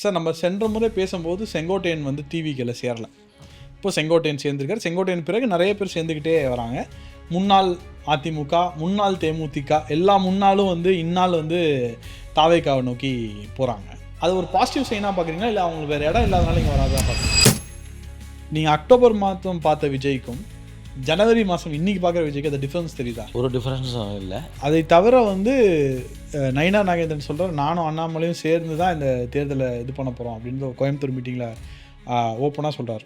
Sir நம்ம சென்ற முறை பேசும்போது செங்கோட்டையன் வந்து டிவிக்கில் சேரல. இப்போ செங்கோட்டையன் சேர்ந்துருக்கார். செங்கோட்டையன் பிறகு நிறைய பேர் சேர்ந்துக்கிட்டே வராங்க. முன்னாள் அதிமுக முன்னாள் தேமுதிக எல்லா முன்னாலும் வந்து இந்நாள் வந்து தாவேக்காவை நோக்கி போகிறாங்க அது ஒரு பாசிட்டிவ் சைனாக பார்க்குறீங்களா இல்லை அவங்களுக்கு வேறு இடம் இல்லாதனால இங்கே வராதா பார்க்குறீங்க நீங்கள் அக்டோபர் மாதம் பார்த்த விஜய்க்கும் ஜனவரி மாதம் இன்னைக்கு பார்க்குற விஜய்க்கு அந்த டிஃப்ரென்ஸ் தெரியுதா? ஒரு டிஃப்ரென்ஸும் இல்லை. அதை தவிர வந்து நயினா நாகேந்திரன் சொல்கிறார் நானும் அண்ணாமலையும் சேர்ந்து தான் இந்த தேர்தலை இது பண்ண போகிறோம் அப்படின்னு கோயம்புத்தூர் மீட்டிங்கில் ஓப்பனாக சொல்கிறார்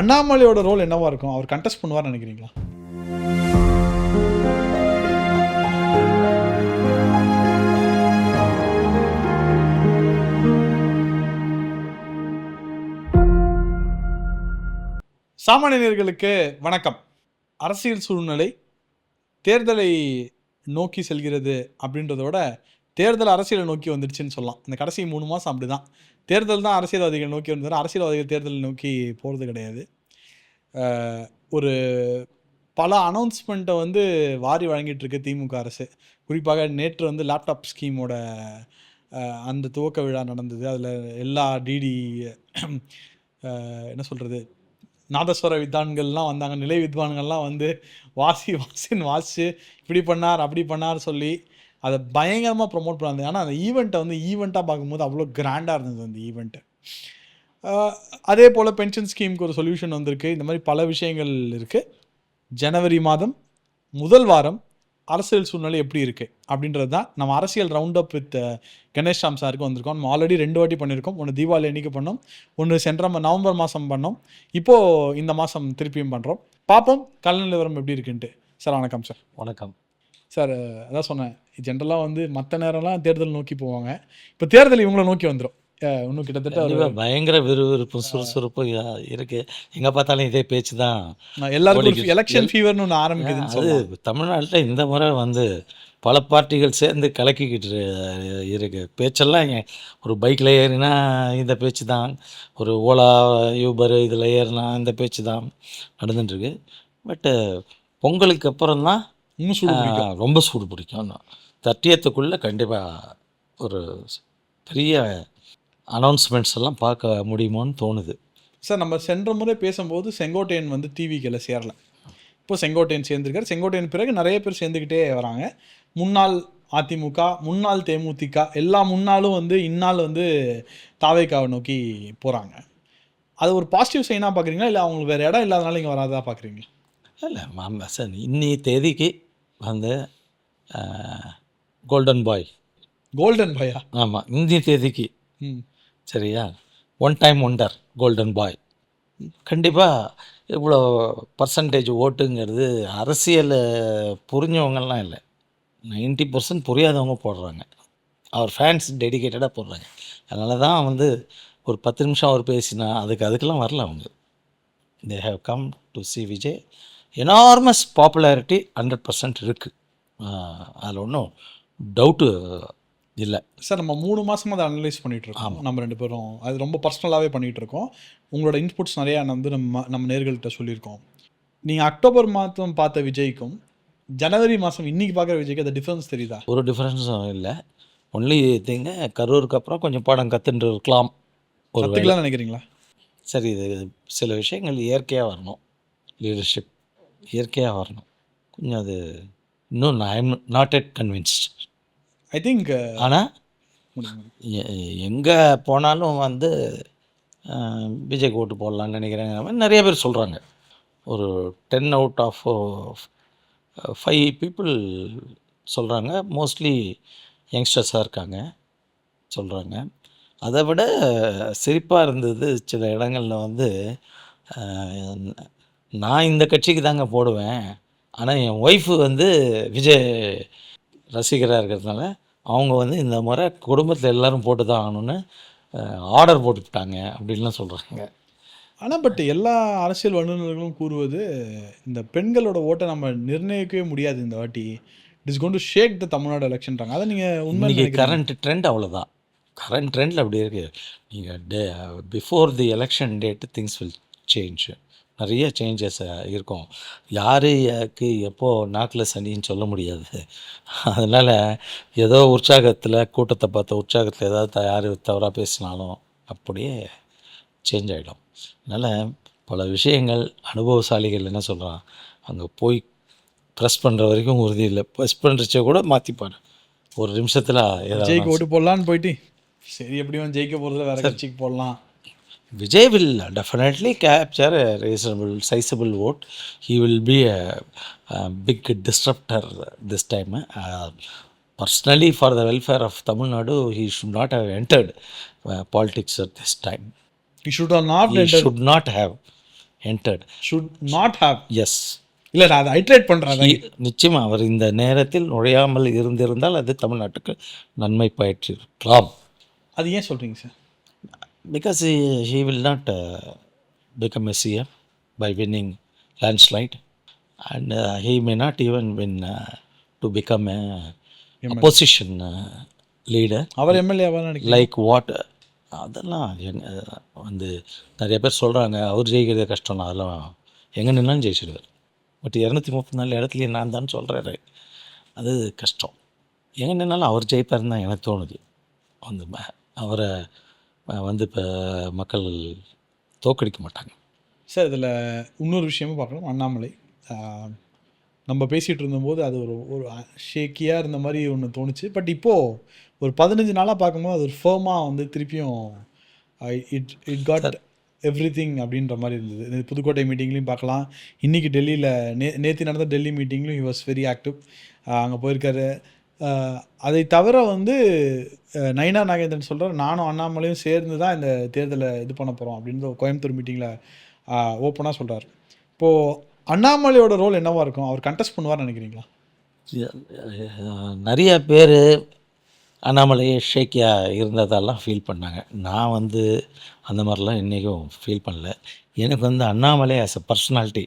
அண்ணாமலையோட ரோல் என்னவா இருக்கும்? அவர் கண்டெஸ்ட் பண்ணுவார்னு நினைக்கிறீங்களா? சாமானியர்களுக்கு வணக்கம். அரசியல் சூழ்நிலை தேர்தலை நோக்கி செல்கிறது அப்படின்றதோட தேர்தல் அரசியலை நோக்கி வந்துடுச்சுன்னு சொல்லலாம். இந்த கடைசி மூணு மாதம் அப்படி தான் தேர்தல் தான் அரசியல்வாதிகள் நோக்கி வந்தது அரசியல்வாதிகள் தேர்தலை நோக்கி போகிறது கிடையாது. ஒரு பல அனௌன்ஸ்மெண்ட்டை வந்து வாரி வழங்கிட்டு இருக்கு திமுக அரசு. குறிப்பாக நேற்று வந்து லேப்டாப் ஸ்கீமோட அந்த துவக்க விழா நடந்தது. அதில் எல்லா டிடி என்ன சொல்கிறது நாதஸ்வர வித்வான்கள்லாம் வந்தாங்க நிலை வித்வான்கள்லாம் வந்து வாசி வாசின்னு வாசிச்சு இப்படி பண்ணார் அப்படி பண்ணார் சொல்லி அதை பயங்கரமாக ப்ரொமோட் பண்ணாங்க. ஆனால் அந்த ஈவெண்ட்டை வந்து ஈவெண்ட்டாக பார்க்கும்போது அவ்வளோ கிராண்டாக இருந்தது அந்த ஈவெண்ட்டு அதே போல் பென்ஷன் ஸ்கீமுக்கு ஒரு சொல்யூஷன் வந்திருக்கு. இந்த மாதிரி பல விஷயங்கள் இருக்குது ஜனவரி மாதம் முதல் வாரம் அரசியல் சூழ்நிலை எப்படி இருக்குது அப்படின்றது தான் நம்ம அரசியல் round up with Ganesh Ram சாருக்கு வந்திருக்கோம். நம்ம ஆல்ரெடி ரெண்டு வாட்டி பண்ணியிருக்கோம். ஒன்று தீபாவளி அன்னைக்கு பண்ணோம். ஒன்று சென்ற நவம்பர் மாதம் பண்ணோம். இப்போது இந்த மாதம் திருப்பியும் பண்ணுறோம் பார்ப்போம். கல்வி நிலவரம் எப்படி இருக்குன்ட்டு. சார் வணக்கம் சார். வணக்கம். சார் அதான் சொன்னேன். ஜென்ரலாக வந்து மற்ற நேரம்லாம் தேர்தல் நோக்கி போவாங்க. இப்போ தேர்தல் இவங்கள நோக்கி வந்துடும் இன்னும் கிட்டத்தட்ட ஒரு பயங்கர விறுவிறுப்பும் சுறுசுறுப்பும் இருக்கு. எங்க பார்த்தாலும் இதே பேச்சு தான். எல்லாருக்கும் எலெக்ஷன் ஃபீவர்னு ஒன்று ஆரம்பிக்குதுன்னு அது தமிழ்நாட்டில் இந்த முறை வந்து பல பார்ட்டிகள் சேர்ந்து கலக்கிக்கிட்டு இரு- இருக்கு. பேச்செல்லாம் ஒரு பைக்கில் ஏறினா இந்த பேச்சு தான். ஒரு ஓலா யூபர் இதில் ஏறினா இந்த பேச்சு தான் நடந்துட்டுருக்கு. பட்டு பொங்கலுக்கு அப்புறம் தான் இன்னும் சூடு ரொம்ப சூடு பிடிக்கும். தட்டியத்துக்குள்ளே கண்டிப்பாக ஒரு பெரிய அனௌன்ஸ்மெண்ட்ஸ் எல்லாம் பார்க்க முடியுமோன்னு தோணுது. சார் நம்ம சென்ற முறை பேசும்போது செங்கோட்டையன் வந்து டிவிக்கில் சேரல. இப்போ செங்கோட்டையன் சேர்ந்திருக்காரு. செங்கோட்டையன் பிறகு நிறைய பேர் சேர்ந்துக்கிட்டே வராங்க. முன்னாள் அதிமுக முன்னாள் தேமுதிக எல்லா முன்னாலும் வந்து இந்நாள் வந்து தாவேக்காவை நோக்கி போகிறாங்க அது ஒரு பாசிட்டிவ் சைனாக பார்க்குறீங்களா இல்லை அவங்களுக்கு வேறு இடம் இல்லாதனால இங்கே வராதா பார்க்குறீங்களா இல்லை மாமா சார். இன்னி தேதிக்கு வந்து கோல்டன் பாய் கோல்டன் பையா ஆமாம் இந்திய தேதிக்கு. ம். சரியா? One time wonder golden boy கண்டிப்பாக இவ்வளோ பர்சன்டேஜ் ஓட்டுங்கிறது அரசியல் புரிஞ்சவங்கலாம் இல்லை. நைன்ட்டி பர்சன்ட் புரியாதவங்க போடுறாங்க. அவர் ஃபேன்ஸ் டெடிகேட்டடாக போடுறாங்க. அதனால தான் வந்து ஒரு பத்து நிமிஷம் அவர் பேசினா அதுக்கு அதுக்கெல்லாம் வரல அவங்க. They have come to see Vijay enormous popularity hundred percent இருக்குது அதில் ஒன்றும் டவுட்டு இல்லை. சார் நம்ம மூணு மாசமா அதை அனலைஸ் பண்ணிட்டு இருக்கோம் நம்ம ரெண்டு பேரும். அது ரொம்ப பர்சனலாகவே பண்ணிட்டு இருக்கோம் உங்களோட இன்புட்ஸ் நிறையா வந்து நம்ம நம்ம நேர்கள்ட்ட சொல்லியிருக்கோம். நீங்கள் அக்டோபர் மாதம் பார்த்த விஜய்க்கும் ஜனவரி மாதம் இன்னைக்கு பார்க்குற விஜய்க்கு அந்த டிஃப்ரென்ஸ் தெரியுதா? ஒரு டிஃப்ரென்ஸும் இல்லை. ஒன்லி திங்க கரூருக்கு அப்புறம் கொஞ்சம் பாடம் கற்றுட்டு இருக்கலாம். கற்றுக்கலாம்னு நினைக்கிறீங்களா? சரி இது சில விஷயங்கள் இயற்கையாக வரணும். லீடர்ஷிப் இயற்கையாக வரணும். கொஞ்சம் அது இன்னும் நான் not yet convinced I think ஆனால் எங்கே போனாலும் வந்து விஜய்க்கு ஓட்டு போடலான்னு நினைக்கிறேங்கிற மாதிரி நிறைய பேர் சொல்கிறாங்க ஒரு ten out of five people சொல்கிறாங்க மோஸ்ட்லி யங்ஸ்டர்ஸாக இருக்காங்க சொல்கிறாங்க அதை விட சிரிப்பாக இருந்தது சில இடங்களில் வந்து நான் இந்த கட்சிக்கு தாங்க போடுவேன். ஆனால் என் ஒய்ஃபு வந்து விஜய் ரசிகராக இருக்கிறதுனால அவங்க வந்து இந்த முறை குடும்பத்தில் எல்லாரும் போட்டு தான் ஆகணும்னு ஆர்டர் போட்டுவிட்டாங்க அப்படின்லாம் சொல்கிறாங்க ஆனால் பட் எல்லா அரசியல் வல்லுநர்களும் கூறுவது இந்த பெண்களோட ஓட்டை நம்ம நிர்ணயிக்கவே முடியாது இந்த வாட்டி. It is gone to shake the Tamil Nadu எலெக்ஷன்றாங்க அதை நீங்கள் உண்மை கரண்ட் ட்ரெண்ட் அவ்வளோதான் கரண்ட் ட்ரெண்டில் அப்படி இருக்கு. நீங்கள் day before the election date things will change நிறைய சேஞ்சஸ் இருக்கும். யாருக்கு எப்போ நாக்கில் சனின்னு சொல்ல முடியாது. அதனால் ஏதோ உற்சாகத்தில் கூட்டத்தை பார்த்த உற்சாகத்தில் ஏதாவது யார் தவறாக பேசினாலும் அப்படியே சேஞ்ச் ஆகிடும் அதனால் பல விஷயங்கள் அனுபவசாலிகள் என்ன சொல்கிறான் அங்கே போய் ப்ரெஸ் பண்ணுற வரைக்கும் உறுதி இல்லை. ப்ரெஸ் பண்ணுறச்ச கூட மாற்றிப்பார் ஒரு நிமிஷத்தில் ஜெயிக்க ஓட்டு போடலான்னு போயிட்டு சரி எப்படியும் ஜெயிக்க போகிறதுல வேற கட்சிக்கு போடலாம். Vijay will definitely capture a reasonable, sizable vote. He will be a, a big disruptor this time. Uh, personally, for the welfare of Tamil Nadu, he should not have entered uh, politics at this time. You should not He should not have entered. Should not have Yes. இல்லை நான் அதை hydrate பண்ணுறேன் He- நிச்சயமா அவர் இந்த நேரத்தில் நுழையாமல் இருந்திருந்தால் அது தமிழ்நாட்டுக்கு நன்மை பயிற்றிருக்கலாம் அது ஏன் சொல்கிறீங்க sir because he, he will not uh, become a CM by winning landslide. And uh, he may not even win uh, to become a opposition uh, leader. அவர் நினைக்கிறேன் like what அதெல்லாம் எங்க வந்து நிறைய பேர் சொல்கிறாங்க அவர் ஜெயிக்கிறது கஷ்டம் அதெல்லாம் எங்கே நின்னாலும் ஜெயிச்சிடுவார். பட் இரநூத்தி முப்பத்தி நாலு இடத்துலையும் நான் தான் சொல்கிறாரு அது கஷ்டம். எங்கே நின்னாலும் அவர் ஜெயிப்பாருன்னு தான் எனக்கு தோணுது. அந்த ம- அவரை வந்து இப்போ மக்கள் தோக்கடிக்க மாட்டாங்க. சார் இதில் இன்னொரு விஷயமும் பார்க்கணும். அண்ணாமலை. நம்ம பேசிகிட்டு இருந்தபோது அது ஒரு ஒரு ஷேக்கியாக இருந்த மாதிரி ஒன்று தோணுச்சு. பட் இப்போது ஒரு பதினஞ்சு நாளாக பார்க்கும்போது அது ஒரு ஃபேமாக வந்து திருப்பியும் it it got everything அப்படின்ற மாதிரி இருந்தது. புதுக்கோட்டை மீட்டிங்லையும் பார்க்கலாம். இன்றைக்கி டெல்லியில் நே நேற்று நடந்த டெல்லி மீட்டிங்லையும் ஹி வாஸ் வெரி ஆக்டிவ் அங்கே போயிருக்காரு. அதை தவிர வந்து நயினா நாகேந்திரன் சொல்கிறார் நானும் அண்ணாமலையும் சேர்ந்து தான் இந்த தேர்தலை இது பண்ண போகிறோம் அப்படின்ற கோயம்புத்தூர் மீட்டிங்கில் ஓப்பனாக சொல்கிறார் இப்போது அண்ணாமலையோட ரோல் என்னவாக இருக்கும்? அவர் கண்டெஸ்ட் பண்ணுவார்னு நினைக்கிறீங்களா? நிறைய பேர் அண்ணாமலையே ஷேக்கியாக இருந்ததெல்லாம் ஃபீல் பண்ணாங்க. நான் வந்து அந்த மாதிரிலாம் இன்றைக்கும் ஃபீல் பண்ணல. எனக்கு வந்து Annamalai as a personality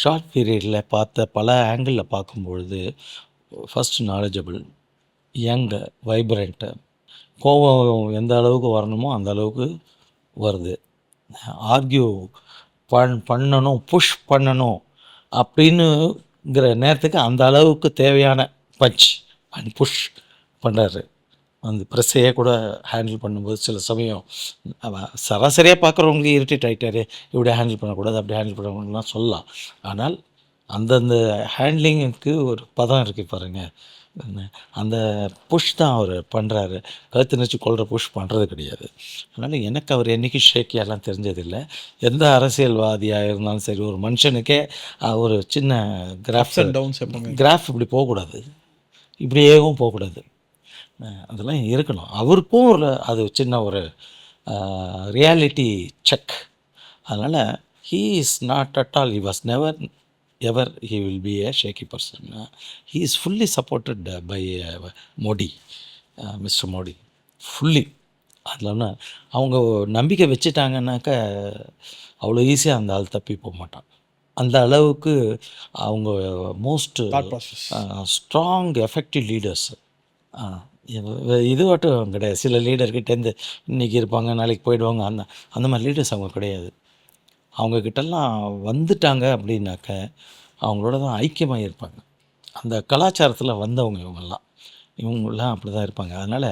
short பீரியடில் பார்த்த பல ஆங்கிளில் பார்க்கும்பொழுது ஃபஸ்ட் நாலேஜபிள் யங்கு வைப்ரண்ட்டு கோபம் எந்த அளவுக்கு வரணுமோ அந்த அளவுக்கு வருது. ஆர்கியூ பண் பண்ணணும் புஷ் பண்ணணும் அப்படின்னுங்கிற நேரத்துக்கு அந்த அளவுக்கு தேவையான பஞ்ச் அண்ட் புஷ் பண்ணுறாரு அந்த ப்ரெஸ்ஸையே கூட ஹேண்டில் பண்ணும்போது சில சமயம் அவ சராசரியாக பார்க்குறவங்களுக்கு இரிட்டேட் ஆகிட்டாரு இப்படி ஹேண்டில் பண்ணக்கூடாது அப்படி ஹேண்டில் பண்ணக்கூடாதுலாம் சொல்லலாம். ஆனால் அந்தந்த ஹேண்ட்லிங்குக்கு ஒரு பதம் இருக்குது பாருங்க. என்ன, அந்த புஷ் தான் அவர் பண்ணுறாரு கழுத்து நெச்சு கொள்கிற புஷ் பண்ணுறது கிடையாது. அதனால் எனக்கு அவர் என்றைக்கும் ஷேக்கியாலாம் தெரிஞ்சதில்லை. எந்த அரசியல்வாதியாக இருந்தாலும் சரி ஒரு மனுஷனுக்கே ஒரு சின்ன கிராஃப் டவுன்ஸ் கிராஃப் இப்படி போகக்கூடாது. இப்படியேவும் போகக்கூடாது. அதெல்லாம் இருக்கணும். அவருக்கும் ஒரு அது சின்ன ஒரு ரியாலிட்டி செக் அதனால் he is not at all he was never ever he will be a shaky person he is fully supported by Modi mister Modi fully அதில் அவங்க நம்பிக்கை வச்சுட்டாங்கன்னாக்க அவ்வளோ ஈஸியாக அந்த ஆள் தப்பி போக மாட்டான். அந்த அளவுக்கு அவங்க மோஸ்ட் ஸ்ட்ராங் எஃபெக்டிவ் லீடர்ஸ் இது மட்டும் கிடையாது. சில லீடர்கிட்டேருந்து இன்றைக்கி இருப்பாங்க நாளைக்கு போயிடுவாங்க. அந்த அந்த மாதிரி லீடர்ஸ் அவங்க கிடையாது. அவங்கக்கிட்டலாம் வந்துட்டாங்க அப்படின்னாக்க அவங்களோட தான் ஐக்கியமாக இருப்பாங்க. அந்த கலாச்சாரத்தில் வந்தவங்க இவங்கெல்லாம். இவங்கெல்லாம் அப்படி தான் இருப்பாங்க. அதனால்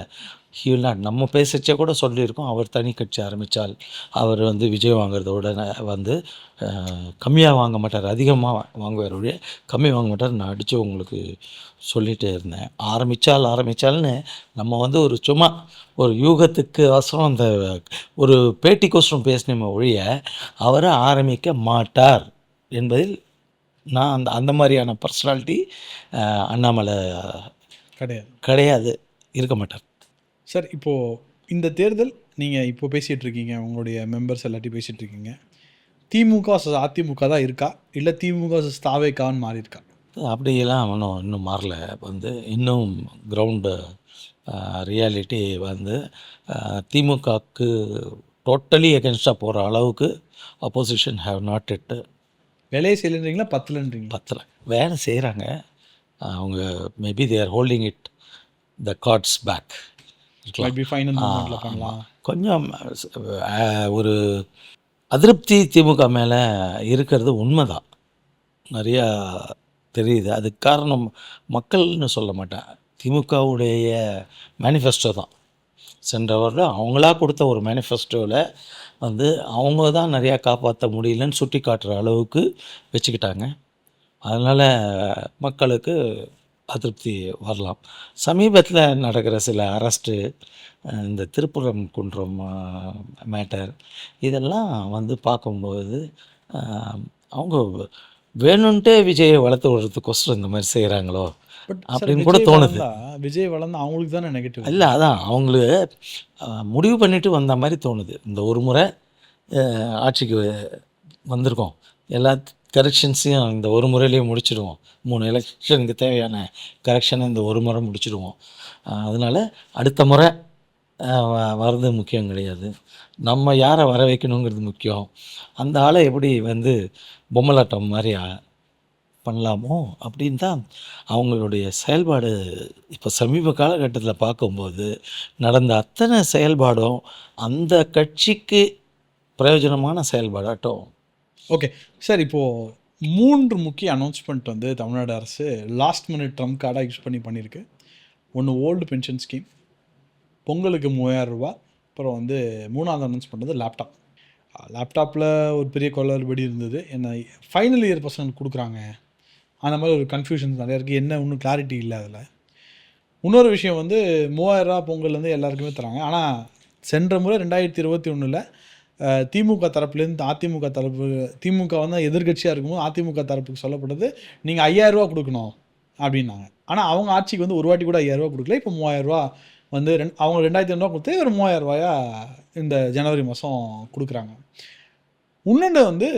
ஹீல் நாட் நம்ம பேசச்சே கூட சொல்லியிருக்கோம். அவர் தனி கட்சி ஆரம்பித்தால் அவர் வந்து விஜய் வாங்குறதோட வந்து கம்மியாக வாங்க மாட்டார். அதிகமாக வாங்குவார் ஒழிய கம்மி வாங்க மாட்டார். நான் அடித்து உங்களுக்கு சொல்லிகிட்டே இருந்தேன். ஆரம்பித்தால் ஆரம்பித்தால்னு நம்ம வந்து ஒரு சும்மா ஒரு யூகத்துக்கு அவசரம். அந்த ஒரு பேட்டிக்கோசரம் பேசினோமே ஒழிய அவரை ஆரம்பிக்க மாட்டார் என்பதில் நான் அந்த அந்த மாதிரியான பர்சனாலிட்டி அண்ணாமலை கிடையாது. கிடையாது. இருக்க மாட்டார். சார் இப்போது இந்த தேர்தல் நீங்கள் இப்போ பேசிகிட்டு இருக்கீங்க உங்களுடைய மெம்பர்ஸ் எல்லாத்தையும் பேசிகிட்டு இருக்கீங்க திமுக அதிமுக தான் இருக்கா? இல்லை திமுக தாவேக்கான்னு மாறி இருக்கா அப்படியெல்லாம் ஒன்றும் இன்னும் மாறல. வந்து இன்னும் கிரவுண்டு ரியாலிட்டி வந்து திமுகவுக்கு டோட்டலி எகென்ஸ்டாக போகிற அளவுக்கு அப்போசிஷன் ஹேவ் நாட் இட் விலையை செய்யலைன்றீங்களா? பத்தலன்றீங்களா? பத்தலை. வேலை செய்கிறாங்க அவங்க maybe they are holding it the cards back might be final மூமெண்ட்டில் பண்ணலாம். கொஞ்சம் ஒரு அதிருப்தி திமுக மேலே இருக்கிறது உண்மைதான். நிறையா தெரியுது. அதுக்கு காரணம் மக்கள்னு சொல்ல மாட்டேன். திமுகவுடைய மேனிஃபெஸ்டோ தான். சென்ற வருடம் அவங்களா கொடுத்த ஒரு மேனிஃபெஸ்டோவில் வந்து அவங்க தான் நிறையா காப்பாற்ற முடியலன்னு சுட்டி காட்டுற அளவுக்கு வச்சுக்கிட்டாங்க. அதனால் மக்களுக்கு அதிருப்தி வரலாம். சமீபத்தில் நடக்கிற சில அரெஸ்ட்டு இந்த திருப்புரம் குன்றம் மேட்டர் இதெல்லாம் வந்து பார்க்கும்போது அவங்க வேணும்ன்ட்டே விஜயை வளர்த்து விடுறதுக்கோசரம் இந்த மாதிரி செய்கிறாங்களோ பட் அப்படின்னு கூட தோணுது. விஜய் வளர்ந்தா அவங்களுக்கு தானே நெகட்டிவ் இல்லை அதான். அவங்களுக்கு முடிவு பண்ணிட்டு வந்த மாதிரி தோணுது. இந்த ஒரு முறை ஆட்சிக்கு வந்திருக்கோம். எல்லா கரெக்ஷன்ஸையும் இந்த ஒரு முறையிலேயே முடிச்சிடுவோம். மூணு எலெக்ஷனுக்கு தேவையான கரெக்ஷனை இந்த ஒரு முறை முடிச்சிடுவோம். அதனால் அதனால அடுத்த முறை வர்றது முக்கியம் கிடையாது. நம்ம யாரை வர வைக்கணுங்கிறது முக்கியம். அந்த ஆளை எப்படி வந்து பொம்மலாட்டம் மாதிரி பண்ணலாமோ அப்படின்னு தான் அவங்களுடைய செயல்பாடு. இப்போ சமீப காலகட்டத்தில் பார்க்கும்போது நடந்த அத்தனை செயல்பாடும் அந்த கட்சிக்கு பிரயோஜனமான செயல்பாடாட்டம். ஓகே சார் இப்போது மூன்று முக்கிய அனௌன்ஸ்மெண்ட் வந்து தமிழ்நாடு அரசு லாஸ்ட் மினிட் ட்ரம்ப் கார்டாக யூஸ் பண்ணி பண்ணியிருக்கு ஒன்று ஓல்டு பென்ஷன் ஸ்கீம் பொங்கலுக்கு மூவாயிரம் ரூபா அப்புறம் வந்து மூணாவது அனௌன்ஸ் வந்து லேப்டாப் லேப்டாப்பில் ஒரு பெரிய கொள்ளறுபடி இருந்தது. என்ன ஃபைனல் இயர் பசங்களுக்கு கொடுக்குறாங்க. அந்த மாதிரி ஒரு கன்ஃபியூஷன்ஸ் நிறையா இருக்குது என்ன ஒன்றும் கிளாரிட்டி இல்லை அதில். இன்னொரு விஷயம் வந்து மூவாயிரரூவா பொங்கல் வந்து எல்லாருக்குமே தராங்க. ஆனால் சென்ற முறை ரெண்டாயிரத்தி இருபத்தி ஒன்றில் திமுக தரப்புலேருந்து அதிமுக தரப்பு திமுக வந்து எதிர்க்கட்சியாக இருக்கும்போது அதிமுக தரப்புக்கு சொல்லப்பட்டது நீங்கள் ஐயாயிரரூவா கொடுக்கணும் அப்படின்னாங்க. ஆனால் அவங்க ஆட்சிக்கு வந்து ஒரு வாட்டி கூட ஐயாயிரரூவா கொடுக்கல. இப்போ மூவாயிரரூவா வந்து ரெண்டு அவங்க ரெண்டாயிரத்தி ஐநூறுவா கொடுத்து ஒரு மூவாயிரரூவாயா இந்த ஜனவரி மாதம் கொடுக்குறாங்க. இன்னொன்று வந்து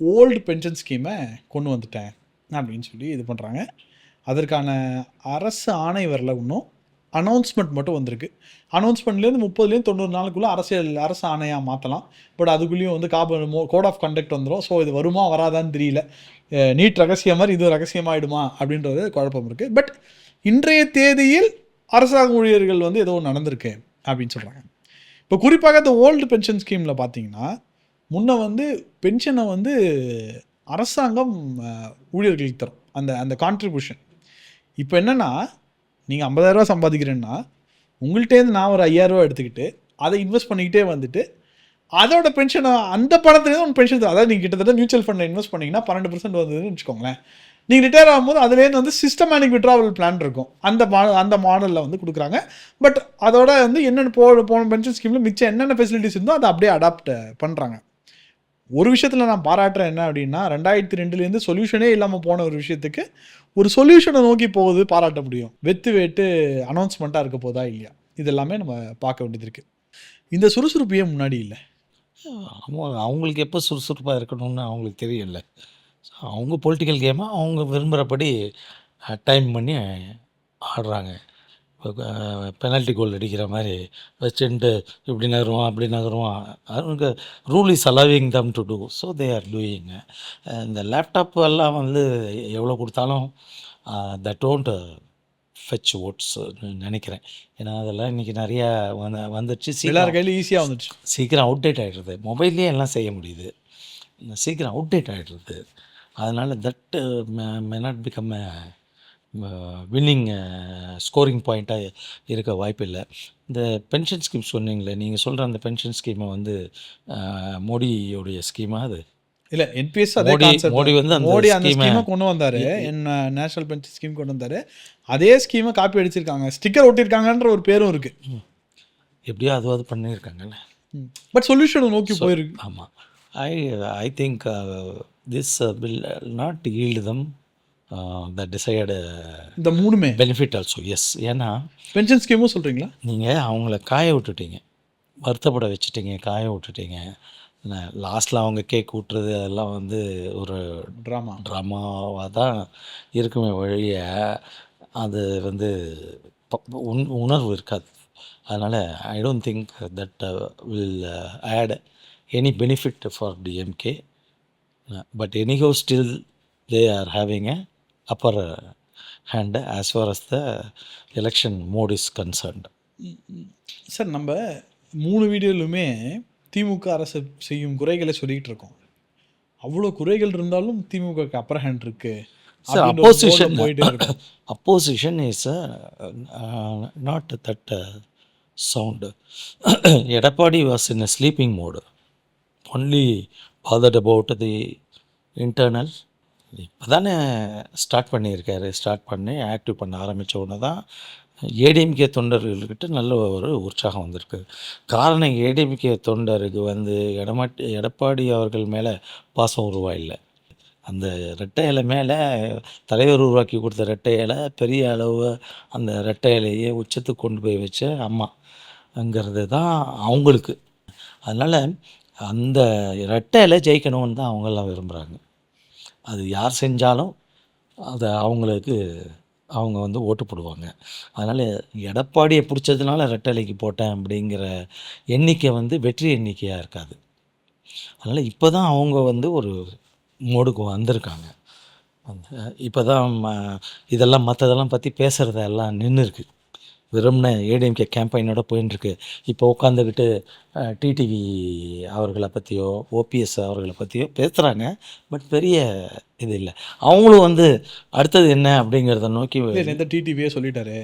ஓல்டு பென்ஷன் ஸ்கீமை கொண்டு வந்துட்டேன் அப்படின்னு சொல்லி இது பண்ணுறாங்க அதற்கான அரசு ஆணை வரல இன்னும். அனௌன்ஸ்மெண்ட் மட்டும் வந்திருக்கு. அனௌன்ஸ்மெண்ட்லேருந்து முப்பதுலேருந்து தொண்ணூறு நாளுக்குள்ளே அரசியல் அரசு ஆணையாக மாற்றலாம் பட் அதுக்குள்ளேயும் வந்து காப கோட் ஆஃப் கண்டக்ட் வந்துடும் ஸோ இது வருமா வராதான்னு தெரியல. நீட் ரகசியம் மாதிரி இது ரகசியமாயிடுமா அப்படின்றது குழப்பம் இருக்குது பட் இன்றைய தேதியில் அரசாங்க ஊழியர்கள் வந்து ஏதோ நடந்திருக்கு அப்படின்னு சொல்கிறாங்க இப்போ குறிப்பாக இந்த ஓல்டு பென்ஷன் ஸ்கீமில் பார்த்தீங்கன்னா முன்ன வந்து பென்ஷனை வந்து அரசாங்கம் ஊழியர்களுக்கு தரும். அந்த அந்த கான்ட்ரிபியூஷன் இப்போ என்னென்னா நீங்கள் ஐம்பதாயிரரூவா சம்பாதிக்கிறேன்னா உங்கள்கிட்டேருந்து நான் ஒரு ஐயாயிரரூவா எடுத்துக்கிட்டு அதை இன்வெஸ்ட் பண்ணிக்கிட்டே வந்துட்டு அதோட பென்ஷன் அந்த பணத்துலேருந்து ஒன்று பென்ஷன் அதாவது நீங்கள் கிட்டத்தட்ட மியூச்சுவல் ஃபண்டில் இன்வெஸ்ட் பண்ணிங்கன்னா பன்னெண்டு பர்சன்ட் வந்ததுன்னு வச்சுக்கோங்களேன். நீங்கள் ரிட்டையர் ஆகும்போது அதுலேருந்து வந்து சிஸ்டமேட்டிக் விட்ராவல் பிளான் இருக்கும். அந்த மா அந்த மாடலில் வந்து கொடுக்குறாங்க. பட் அதோட வந்து என்னென்ன போ போன பென்ஷன் ஸ்கீமில் மிச்சம் என்னென்ன ஃபெசிலிட்டிஸ் இருந்தோ அதை அப்படியே அடாப்ட் பண்ணுறாங்க ஒரு விஷயத்தில் நான் பாராட்டுறேன் என்ன அப்படின்னா ரெண்டாயிரத்தி ரெண்டுலேருந்து சொல்யூஷனே இல்லாமல் போன ஒரு விஷயத்துக்கு ஒரு சொல்யூஷனை நோக்கி போகுது பாராட்ட முடியும். வெத்து வேட்டு அனௌன்ஸ்மெண்ட்டாக இருக்க போதா இல்லையா? இது எல்லாமே நம்ம பார்க்க வேண்டியது இருக்குது இந்த சுறுசுறுப்பு ஏன் முன்னாடி இல்லை? ஆமாம் அவங்களுக்கு எப்போ சுறுசுறுப்பாக இருக்கணும்னு அவங்களுக்கு தெரியல. அவங்க பொலிட்டிக்கல் கேமை அவங்க விரும்புகிறபடி டைம் பண்ணி ஆடுறாங்க. பெனல்ட்டி கோல் அடிக்கிற மாதிரி வச்சுட்டு இப்படி நகருவான் அப்படி நகருவான். அவங்க rule is allowing them to do so they are doing இந்த லேப்டாப் எல்லாம் வந்து எவ்வளோ கொடுத்தாலும் த டோன்ட் ஃபெச் ஓட்ஸ் நினைக்கிறேன். ஏன்னா அதெல்லாம் இன்றைக்கி நிறையா வந்து வந்துடுச்சு. எல்லார் கையிலும் ஈஸியாக வந்துடுச்சு. சீக்கிரம் அவுடேட் ஆகிடுறது மொபைல்லே எல்லாம் செய்ய முடியுது. சீக்கிரம் அவுடேட் ஆகிடுறது அதனால் that may not become winning scoring பாயிண்ட்டாக இருக்க வாய்ப்பில்லை. இந்த பென்ஷன் ஸ்கீம் சொன்னீங்களே நீங்கள் சொல்கிற அந்த பென்ஷன் ஸ்கீமை வந்து மோடியோடைய ஸ்கீமா அது? இல்ல என்பிஎஸ் அதே மோடி வந்து மோடி அந்த ஸ்கீமை கொண்டு வந்தாரு. என்ன நேஷனல் பென்ஷன் ஸ்கீம் கொண்டு வந்தாரு. அதே ஸ்கீமை காப்பி அடிச்சிருக்காங்க. ஸ்டிக்கர் ஒட்டியிருக்காங்கன்ற ஒரு பேரும் இருக்கு. எப்படியோ அதுவாது பண்ணியிருக்காங்கல்ல பட் சொல்யூஷனை நோக்கி போயிருக்கு. ஆமாம் I I think this will not yield them the decide இந்த மூணுமே? பெனிஃபிட் ஆல்சோ எஸ் ஏன்னா பென்ஷன் ஸ்கீமும் சொல்றீங்களா? நீங்கள் அவங்கள காய விட்டுட்டீங்க. வருத்தப்பட வச்சுட்டீங்க காய விட்டுட்டீங்க. லாஸ்ட்டில் அவங்க கேக் விட்டுறது அதெல்லாம் வந்து ஒரு ட்ராமா ட்ராமாவாக தான் இருக்குமே வழிய அது வந்து உண் உணர்வு இருக்காது. அதனால் I don't think that will add any benefit for DMK but anyhow still they are having a upper hand as far as the election mode is concerned sir நம்ம மூணு வீடியோலுமே திமுக அரசு செய்யும் குறைகளை சொல்லிட்டு இருக்கோம். அவ்வளோ குறைகள் இருந்தாலும் திமுகக்கு அப்பர் ஹேண்ட் இருக்கு. Sir, அப்படின்ற ஒரு opposition mode ல போயிட்டே இருக்கும் opposition is uh, uh, not that uh, sound. Edapadi was இப்போ தானே ஸ்டார்ட் பண்ணியிருக்காரு. ஸ்டார்ட் பண்ணி ஆக்டிவ் பண்ண ஆரம்பித்த உடனே தான் ஏடிஎம்கே தொண்டர்கள்கிட்ட நல்ல ஒரு உற்சாகம் வந்திருக்கு. காரணம் ஏடிஎம்கே தொண்டருக்கு வந்து எடமாட்டி எடப்பாடி அவர்கள் மேலே பாசம் உருவாயில்லை. அந்த ரெட்டை இலை மேலே தலைவர் உருவாக்கி கொடுத்த ரெட்டை இலை பெரிய அளவு அந்த ரெட்டை இலையை உச்சத்துக்கு கொண்டு போய் வச்ச அம்மாங்கிறது தான் அவங்களுக்கு. அதனால் அந்த ரெட்டை இலை ஜெயிக்கணும்னு தான் அவங்கெல்லாம் விரும்புகிறாங்க அது யார் செஞ்சாலும் அதை அவங்களுக்கு அவங்க வந்து ஓட்டு போடுவாங்க. அதனால் எடப்பாடியை பிடிச்சதுனால ரெட்டலைக்கு போட்டேன் அப்படிங்கிற எண்ணிக்கை வந்து வெற்றி எண்ணிக்கையாக இருக்காது. அதனால் இப்போ தான் அவங்க வந்து ஒரு மோடுக்கு வந்திருக்காங்க. அந்த இப்போ தான் இதெல்லாம் மற்றதெல்லாம் பற்றி பேசுகிறதெல்லாம் நின்று இருக்குது வெறும்னு ஏடிஎம்கே கேம்பெயினோட போயின்னு இப்போ உட்காந்துக்கிட்டு டிடிவி அவர்களை பற்றியோ ஓபிஎஸ் அவர்களை பற்றியோ பேசுகிறாங்க பட் பெரிய இது இல்லை. அவங்களும் வந்து அடுத்தது என்ன அப்படிங்கிறத நோக்கி நேத்து டிடிவியே சொல்லிட்டாரு.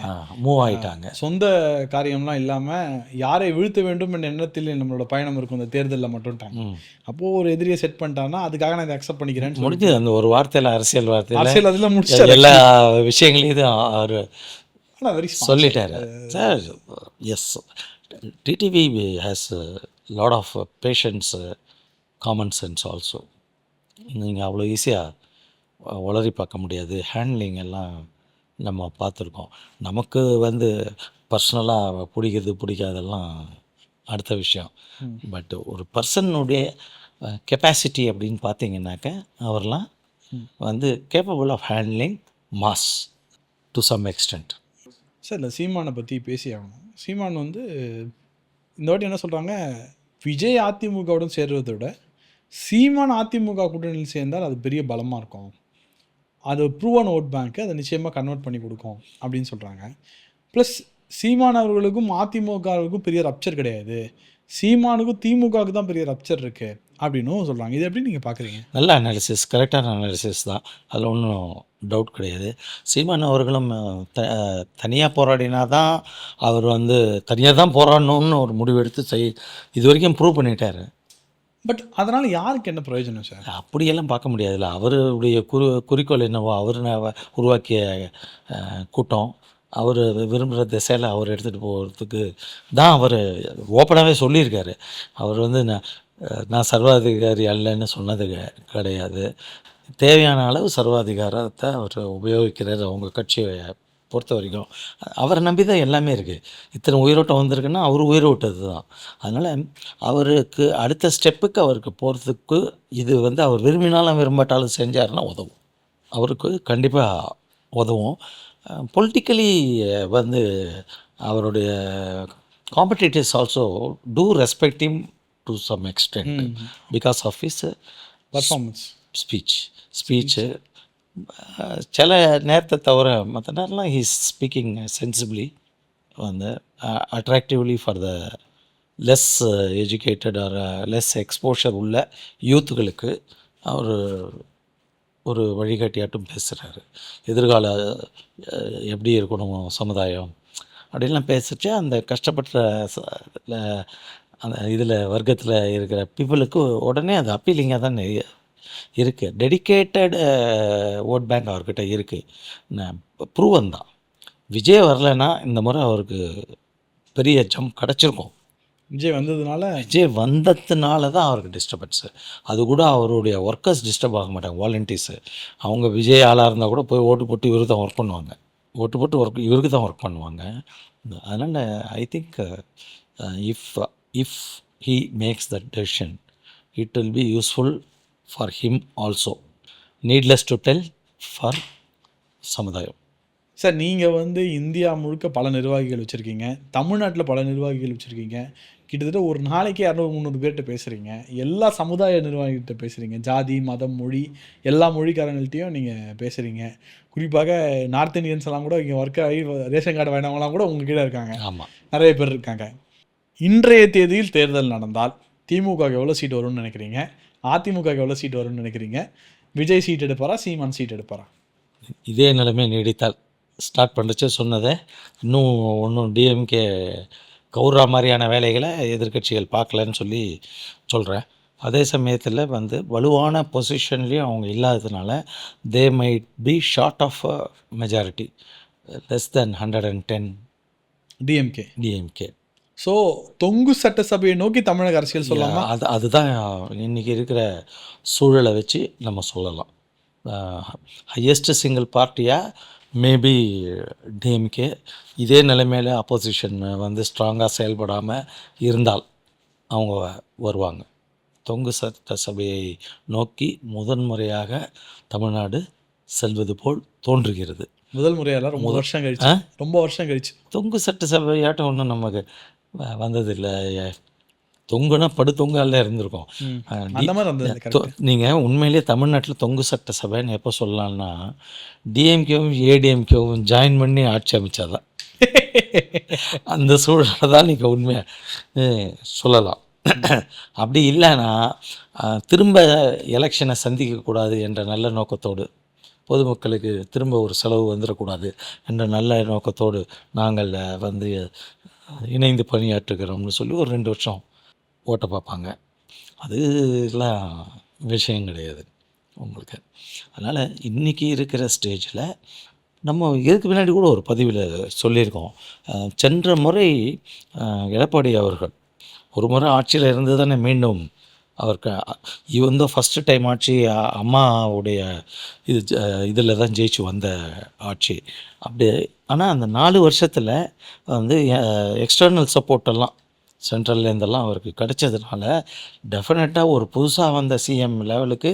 மூவ் ஆயிட்டாங்க. சொந்த காரியம்லாம் இல்லாம யாரை வீழ்த்த வேண்டும் என்ற எண்ணத்தில் நம்மளோட பயணம் இருக்கும் இந்த தேர்தலில் மட்டும்ட்டாங்க ம். அப்போ ஒரு எதிரியை செட் பண்ணிட்டான்னா அதுக்காக நான் இதை அக்செப்ட் பண்ணிக்கிறேன்னு முடிஞ்சது. அந்த ஒரு வார்த்தையில் அரசியல் வார்த்தையில் அரசியல் அதில் முடிச்சாரு எல்லா விஷயங்களையும் அவர் ஆனால் வெரி சொல்லிட்டாரு. Sir yes TTV has lot of patience common sense also நீங்கள் அவ்வளோ ஈஸியாக உளறி பார்க்க முடியாது. ஹேண்ட்லிங் எல்லாம் நம்ம பார்த்துருக்கோம். நமக்கு வந்து பர்சனலாக பிடிக்கிறது பிடிக்காதெல்லாம் அடுத்த விஷயம். பட் ஒரு பர்சனுடைய கெப்பாசிட்டி அப்படின்னு பார்த்தீங்கன்னாக்க அவர்லாம். வந்து capable of handling mass to some extent sir இல்லை சீமானை பற்றி பேசி ஆகணும். சீமான் வந்து இந்த வாட்டி என்ன சொல்கிறாங்க விஜய் அதிமுகவுடன் சேர்றதை விட சீமான் அதிமுக கூட்டணியில் சேர்ந்தால் அது பெரிய பலமாக இருக்கும். அது ப்ரூவன் ஓட் பேங்க்கு அதை நிச்சயமாக கன்வெர்ட் பண்ணி கொடுக்கும் அப்படின்னு சொல்கிறாங்க ப்ளஸ் சீமான் அவர்களுக்கும் அதிமுகவுக்கும் பெரிய ரப்சர் கிடையாது. சீமானுக்கும் திமுகவுக்கு தான் பெரிய ரப்ச்சர் இருக்குது அப்படின்னும் சொல்கிறாங்க இது எப்படி நீங்கள் பார்க்குறீங்க நல்ல அனாலிசிஸ் கரெக்டான அனாலிசிஸ் தான். அதில் ஒன்றும் டவுட் கிடையாது. சீமான் அவர்களும் த தனியாக போராடினா தான் அவர் வந்து தனியாக தான் போராடணும்னு ஒரு முடிவு எடுத்து செய் இது வரைக்கும் ப்ரூவ் பண்ணிட்டாரு. பட் அதனால் யாருக்கு என்ன பிரயோஜனம் சார்? அப்படியெல்லாம் பார்க்க முடியாதுல்ல. அவருடைய குறி குறிக்கோள் என்னவோ அவர் உருவாக்கிய கூட்டம் அவர் விரும்புகிற திசையில் அவர் எடுத்துகிட்டு போகிறதுக்கு தான் அவர் ஓப்பனாகவே சொல்லியிருக்காரு. அவர் வந்து நான் சர்வாதிகாரி அல்லன்னு சொன்னது கிடையாது. தேவையான அளவு சர்வாதிகாரத்தை அவர் உபயோகிக்கிறார் அவங்க கட்சியை பொறுத்த வரைக்கும். அவரை நம்பி தான் எல்லாமே இருக்குது இத்தனை உயிரோட்டம் வந்திருக்குன்னா அவர் உயிரோட்டது தான். அதனால் அவருக்கு அடுத்த ஸ்டெப்புக்கு அவருக்கு போகிறதுக்கு இது வந்து அவர் விரும்பினாலும் விரும்பாட்டாலும் செஞ்சாருன்னா உதவும். அவருக்கு கண்டிப்பாக உதவும். பொலிட்டிக்கலி வந்து அவருடைய competitors also do respecting to some extent because of is performance speech speech சில நேரத்தை தவிர மற்ற நேரம்லாம் ஹீஸ் ஸ்பீக்கிங் சென்சிபிளி வந்து attractively for the less educated or less exposure உள்ள யூத்துகளுக்கு அவர் ஒரு வழிகாட்டியாட்டும் பேசுகிறாரு எதிர்கால அஹ், எப்படி இருக்கணும் சமுதாயம்? அப்படின்லாம் பேசிச்சு அந்த கஷ்டப்பட்ட அந்த இதில் வர்க்கத்தில் இருக்கிற பீப்புளுக்கு உடனே அது அப்பீலிங்காக தான் இருக்குது டெடிக்கேட்டட் ஓட் பேங்க் அவர்கிட்ட இருக்குது ப்ரூவன் தான். விஜய் வரலைன்னா இந்த முறை அவருக்கு பெரிய ஜம்ப் கிடச்சிருக்கும். விஜய் வந்ததுனால? விஜய் வந்ததுனால தான் அவருக்கு டிஸ்டர்பன்ஸு அது கூட அவருடைய ஒர்க்கர்ஸ் டிஸ்டர்ப் ஆக மாட்டாங்க வாலண்டியர்ஸு அவங்க விஜய் ஆளாக இருந்தால் கூட போய் ஓட்டு போட்டு இவருக்கு தான் ஒர்க் பண்ணுவாங்க. ஓட்டு போட்டு ஒர்க் இவருக்கு தான் ஒர்க் பண்ணுவாங்க. அதனால் I think if if he makes that decision it will be useful for him also needless to tell for சமுதாயம் சார் நீங்கள் வந்து இந்தியா முழுக்க பல நிர்வாகிகள் வச்சுருக்கீங்க. தமிழ்நாட்டில் பல நிர்வாகிகள் வச்சுருக்கீங்க. கிட்டத்தட்ட ஒரு நாளைக்கு இரநூறு முந்நூறு பேர்கிட்ட பேசுகிறீங்க எல்லா சமுதாய நிர்வாகிகிட்ட பேசுகிறீங்க ஜாதி மதம் மொழி எல்லா மொழிக்காரங்கள்ட்டையும் நீங்கள் பேசுகிறீங்க குறிப்பாக நார்த் இந்தியன்ஸ் எல்லாம் கூட இங்கே ஒர்க் ஆகி ரேஷன் கார்டு வாங்கினவங்களாம் கூட உங்கள் கீழே இருக்காங்க. ஆமாம் நிறைய பேர் இருக்காங்க. இன்றைய தேதியில் தேர்தல் நடந்தால் திமுக எவ்வளோ சீட் வரும்னு நினைக்கிறீங்க? அதிமுக எவ்வளோ சீட் வரும்னு நினைக்கிறீங்க? விஜய் சீட் எடுப்பாரா? சீமான் சீட் எடுப்பாரா? இதே நிலைமை நீடித்தால். ஸ்டார்ட் பண்ணுச்சு சொன்னதை. இன்னும் ஒன்றும் டிஎம்கே கௌரா மாதிரியான வேலைகளை எதிர்க்கட்சிகள் பார்க்கலன்னு சொல்லி சொல்கிறேன் அதே சமயத்தில் வந்து வலுவான பொசிஷன்லேயும் அவங்க இல்லாததுனால they might be short of majority less than hundred and ten DMK DMK so தொங்கு சட்டசபையை நோக்கி தமிழக அரசியல் சொல்லலாமா? அது அதுதான் இன்றைக்கி இருக்கிற சூழலை வச்சு நம்ம சொல்லலாம். ஹையஸ்ட் சிங்கிள் பார்ட்டியாக மேபி டிஎம்கே இதே நிலைமையில் அப்போசிஷன் வந்து ஸ்ட்ராங்காக செயல்படாமல் இருந்தால் அவங்க வருவாங்க. தொங்கு சட்ட சபையை நோக்கி முதன்முறையாக தமிழ்நாடு செல்வது போல் தோன்றுகிறது. முதல் முறையால ரொம்ப வருஷம் கழிச்சு? ரொம்ப வருஷம் கழிச்சு. தொங்கு சட்ட சபையாட்டம் ஒன்றும் நமக்கு வந்ததில்லை. தொங்குனா படு தொங்கால இருந்திருக்கோம். நீங்கள் உண்மையிலேயே தமிழ்நாட்டில் தொங்கு சட்ட சபைன்னு எப்போ சொல்லலாம்னா டிஎம்கேவும் ஏடிஎம்கேவும் ஜாயின் பண்ணி ஆட்சி அமைச்சாதான். அந்த சூழலை தான் நீங்கள் உண்மையாக சொல்லலாம். அப்படி இல்லைன்னா திரும்ப எலெக்ஷனை சந்திக்கக்கூடாது என்ற நல்ல நோக்கத்தோடு பொதுமக்களுக்கு திரும்ப ஒரு செலவு வந்துடக்கூடாது என்ற நல்ல நோக்கத்தோடு நாங்கள் வந்து இணைந்து பணியாற்றுகிறோம்னு சொல்லி ஒரு ரெண்டு வருஷம் ஓட்ட பார்ப்பாங்க. அதுலாம் விஷயம் கிடையாது உங்களுக்கு. அதனால் இன்றைக்கி இருக்கிற ஸ்டேஜில் நம்ம இதுக்கு பின்னாடி கூட ஒரு பதிவில் சொல்லியிருக்கோம். சென்ற முறை எடப்பாடி அவர்கள் ஒரு முறை ஆட்சியில் இருந்து தானே மீண்டும் அவருக்கு இவன் தான் ஃபஸ்ட்டு டைம் ஆட்சி அம்மாவுடைய இது இதில் தான் ஜெயிச்சு வந்த ஆட்சி. அப்படி ஆனால் அந்த நாலு வருஷத்தில் வந்து எக்ஸ்டர்னல் சப்போர்ட்டெல்லாம் சென்ட்ரல்லேருந்தெல்லாம் அவருக்கு கிடைச்சதுனால டெஃபினட்டாக ஒரு புதுசாக வந்த சிஎம் லெவலுக்கு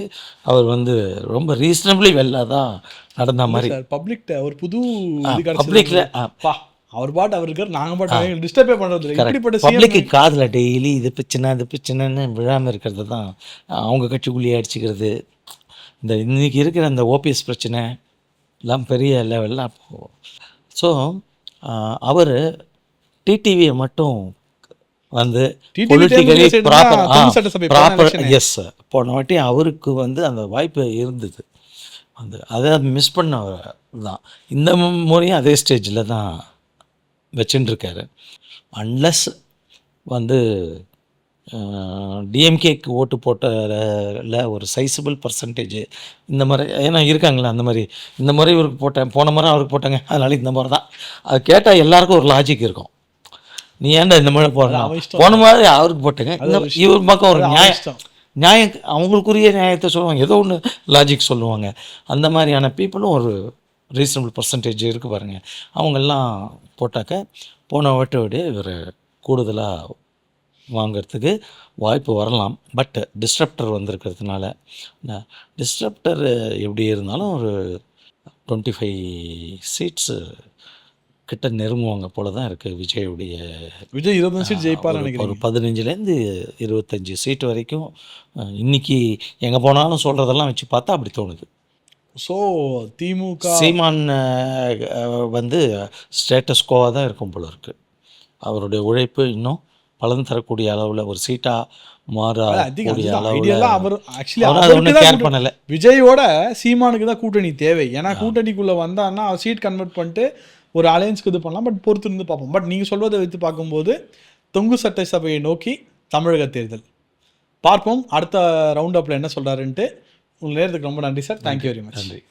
அவர் வந்து ரொம்ப ரீசனபிளி வெல்லாக தான் நடந்த மாதிரி. பப்ளிக் ஒரு புது பப்ளிக்கில் அவர் பாட்டு அவர் இருக்கார் நாங்க பாட்டு டிஸ்டர்பே பண்றது இல்லை இப்படிப்பட்ட பப்ளிக்கு காதில் டெய்லி இது பிரச்சனை அது பிரச்சனைன்னு விழாமல் இருக்கிறது தான் அவங்க கட்சிக்குள்ளேயே அடிச்சுக்கிறது. இந்த இன்னைக்கு இருக்கிற அந்த ஓபிஎஸ் பிரச்சனை எல்லாம் பெரிய லெவலில் அப்போது ஸோ அவர் டிடிவியை மட்டும் வந்து பொலிட்டிக்கலி ப்ராப்பர். எஸ் போன வாட்டி அவருக்கு வந்து அந்த வாய்ப்பு இருந்தது. அந்த அதை மிஸ் பண்ண தான் இந்த முறையும் அதே ஸ்டேஜில் தான் வச்சுட்டு இருக்காரு அன்லஸ் வந்து டிஎம்கேக்கு ஓட்டு போட்டல ஒரு சைஸபிள் பர்சன்டேஜ் இந்த மாதிரி ஏன்னா இருக்காங்களே அந்த மாதிரி இந்த முறை இவருக்கு போட்டேன் போன முறை அவருக்கு போட்டாங்க அதனால இந்த முறை தான். அது கேட்டால் எல்லாருக்கும் ஒரு லாஜிக் இருக்கும். நீ ஏன்டா இந்த முறை இஷ்டம். போன மாதிரி அவருக்கு போட்டுங்க. இந்த இவர் பக்கம் ஒரு நியாயம். நியாயம் அவங்களுக்குரிய நியாயத்தை சொல்லுவாங்க. ஏதோ ஒன்று லாஜிக் சொல்லுவாங்க. அந்த மாதிரியான பீப்புளும் ஒரு ரீசனபிள் பர்சன்டேஜ் இருக்குது பாருங்கள் அவங்கெல்லாம் போட்டாக்க போன வட்டை விட இவர் கூடுதலாக வாங்கிறதுக்கு வாய்ப்பு வரலாம். பட் டிஸ்ட்ரப்டர் வந்திருக்கிறதுனால டிஸ்ட்ரப்டர் எப்படி இருந்தாலும் ஒரு டுவெண்ட்டி ஃபைவ் சீட்ஸு கிட்ட நெருங்குவாங்க போல தான் இருக்குது விஜயுடைய விஜய் இருபது சீட் ஜெயிப்பார் ஒரு- நினைக்கிறேன் ஒரு பதினஞ்சுலேருந்து இருபத்தஞ்சி சீட் வரைக்கும் அஹ், இன்னைக்கு எங்கே போனாலும் சொல்கிறதெல்லாம் வச்சு பார்த்தா அப்படி தோணுது. ஸோ திமுக சீமான் வந்து ஸ்டேட்டஸ் கோவாக தான் இருக்கும் போல இருக்கு. அவருடைய உழைப்பு இன்னும் பலன் தரக்கூடிய அளவில் ஒரு சீட்டாக மாறக்கூடிய அளவில் அவர் ஆக்சுவலி கேர் பண்ணலை. விஜயோட சீமானுக்கு தான் கூட்டணி தேவை. ஏன்னா கூட்டணிக்குள்ள வந்தான்னா சீட் கன்வெர்ட் பண்ணிட்டு ஒரு அலையன்ஸ்க்கு இது பண்ணலாம். பட் பொறுத்து இருந்து பார்ப்போம். பட் நீங்க சொல்வதை வைத்து பார்க்கும்போது தொங்கு சட்டை சபையை நோக்கி தமிழக தேர்தல். பார்ப்போம். அடுத்த ரவுண்ட் அப்ல என்ன சொல்றாருன்ட்டு உங்கள் நேரத்துக்கு ரொம்ப நன்றி சார். தேங்க்யூ வெரி மச் நன்றி.